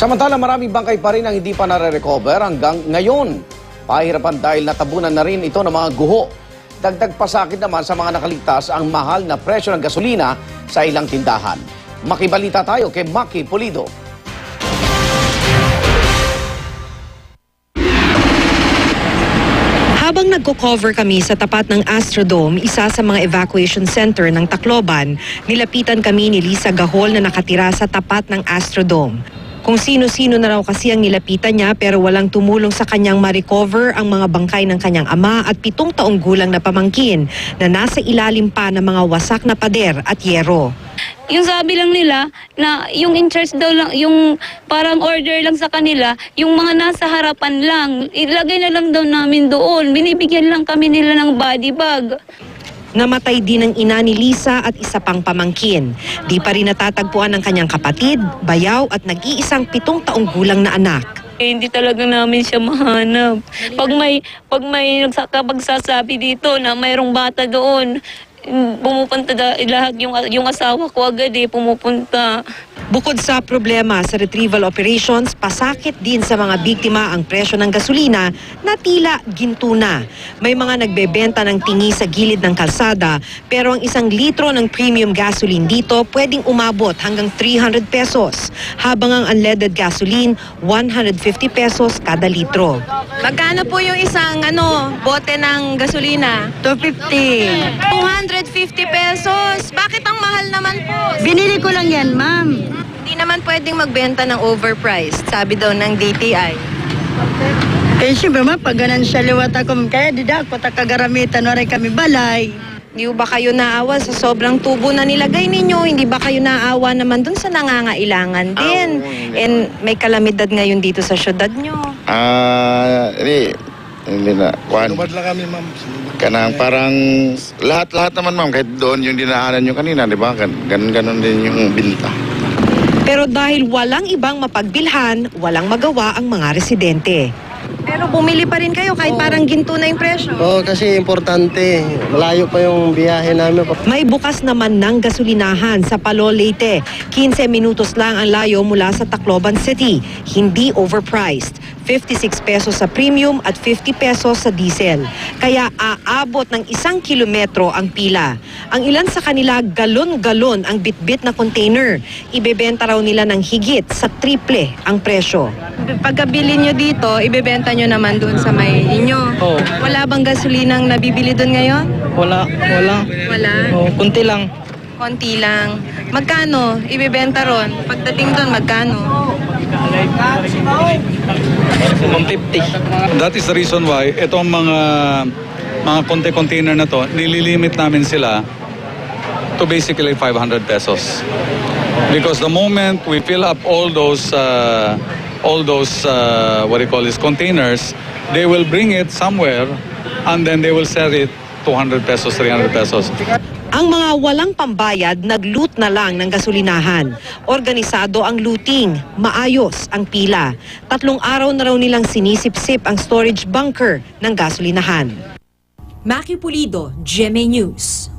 Samantala maraming bangkay pa rin ang hindi pa nare-recover hanggang ngayon. Pahirapan dahil natabunan na rin ito ng mga guho. Dagdag pasakit naman sa mga nakaligtas ang mahal na presyo ng gasolina sa ilang tindahan. Makibalita tayo kay Maki Pulido. Habang nagko-cover kami sa tapat ng Astrodome, isa sa mga evacuation center ng Tacloban, nilapitan kami ni Lisa Gahol na nakatira sa tapat ng Astrodome. Kung sino-sino na raw kasi ang nilapitan niya pero walang tumulong sa kanyang ma-recover ang mga bangkay ng kanyang ama at pitong taong gulang na pamangkin na nasa ilalim pa ng mga wasak na pader at yero. Yung sabi lang nila na yung in charge daw lang, yung parang order lang sa kanila, yung mga nasa harapan lang, ilagay na lang daw namin doon. Binibigyan lang kami nila ng body bag. Namatay din ang ina ni Lisa at isa pang pamangkin. Di pa rin natatagpuan ng kanyang kapatid, bayaw at nag-iisang pitong taong gulang na anak. Eh, hindi talaga namin siya mahanap. Pag may, pag may nagsakapagsasabi dito na mayroong bata doon, pumupunta da, lahat yung, yung asawa ko agad eh, pumupunta. Bukod sa problema sa retrieval operations, pasakit din sa mga biktima ang presyo ng gasolina na tila ginto na. May mga nagbebenta ng tingi sa gilid ng kalsada pero ang isang litro ng premium gasoline dito pwedeng umabot hanggang 300 pesos habang ang unleaded gasoline 150 pesos kada litro. Magkano po yung isang ano, bote ng gasolina? 250. 250 pesos. Bakit ang mahal naman po? Binili ko lang yan, ma'am. Hindi naman pwedeng magbenta ng overpriced, sabi daw ng DTI. Eh, siyempre, ma'am, pag ganan siya liwat ako, kaya di da ako takagaramitan, wari kami balay. Hindi ba kayo naawa sa sobrang tubo na nilagay ninyo? Hindi ba kayo naawa naman dun sa nangangailangan din? And may kalamidad ngayon dito sa syudad nyo. Ah, hindi. Hindi na. Kwan. Lumad lang kami, ma'am. Kanang parang lahat-lahat naman ma'am kahit doon yung dinaanan nyo kanina, di ba? Gan ganun, ganun din yung binta. Pero dahil walang ibang mapagbilhan, walang magawa ang mga residente. Pero bumili pa rin kayo kahit parang ginto na yung presyo. Oo, kasi importante. Malayo pa yung biyahe namin. May bukas naman ng gasolinahan sa Palo Leyte. 15 minutos lang ang layo mula sa Tacloban City. Hindi overpriced. 56 pesos sa premium at 50 pesos sa diesel. Kaya aabot ng isang kilometro ang pila. Ang ilan sa kanila galon-galon ang bitbit na container. Ibebenta raw nila ng higit sa triple ang presyo. Pagkabili nyo dito, ibebenta nyo naman doon sa may inyo. Oo. Wala bang gasolinang nabibili doon ngayon? Wala, wala. Wala. Oo, kunti lang. Konti lang. Magkano ibebenta ron? Pagdating doon, magkano? 150. That is the reason why itong mga mga konti-container na to, nililimit namin sila to basically 500 pesos. Because the moment we fill up all those uh, all those uh, what do you call this containers, they will bring it somewhere and then they will sell it 200 pesos, 300 pesos. Ang mga walang pambayad, nag-loot na lang ng gasolinahan. Organisado ang looting, maayos ang pila. Tatlong araw na raw nilang sinisip-sip ang storage bunker ng gasolinahan. Maki Pulido, GMA News.